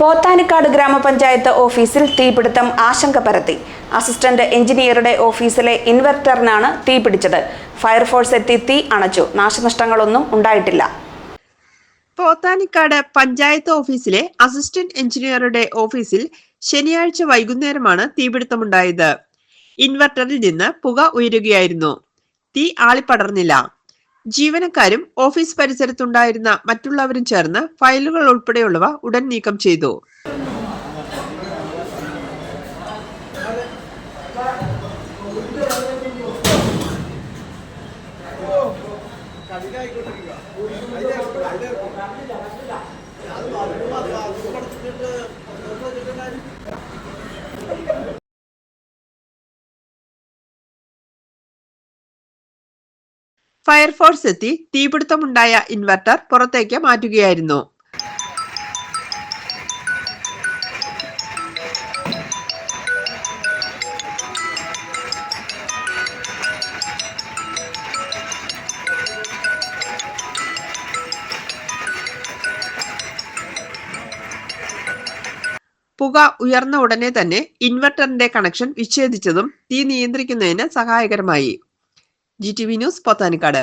പോത്താനിക്കാട് ഗ്രാമപഞ്ചായത്ത് ഓഫീസിൽ തീപിടുത്തം ആശങ്ക പരത്തി. അസിസ്റ്റന്റ് എഞ്ചിനീയറുടെ ഓഫീസിലെ ഇൻവെർട്ടറിനാണ് തീപിടിച്ചത്. ഫയർഫോഴ്സ് എത്തി തീ അണച്ചു. നാശനഷ്ടങ്ങളൊന്നും ഉണ്ടായിട്ടില്ല. പോത്താനിക്കാട് പഞ്ചായത്ത് ഓഫീസിലെ അസിസ്റ്റന്റ് എഞ്ചിനീയറുടെ ഓഫീസിൽ ശനിയാഴ്ച വൈകുന്നേരമാണ് തീപിടുത്തമുണ്ടായത്. ഇൻവെർട്ടറിൽ നിന്ന് പുക ഉയരുകയായിരുന്നു. തീ ആളിപ്പടർന്നില്ല. ജീവനക്കാരും ഓഫീസ് പരിസരത്തുണ്ടായിരുന്ന മറ്റുള്ളവരും ചേർന്ന് ഫയലുകൾ ഉൾപ്പെടെയുള്ളവ ഉടൻ നീക്കം ചെയ്തു. ഫയർഫോഴ്സ് എത്തി തീപിടുത്തമുണ്ടായ ഇൻവെർട്ടർ പുറത്തേക്ക് മാറ്റുകയായിരുന്നു. പുക ഉയർന്ന ഉടനെ തന്നെ ഇൻവെർട്ടറിന്റെ കണക്ഷൻ വിച്ഛേദിച്ചതും തീ നിയന്ത്രിക്കുന്നതിന് സഹായകരമായി. G T V news Pothanicad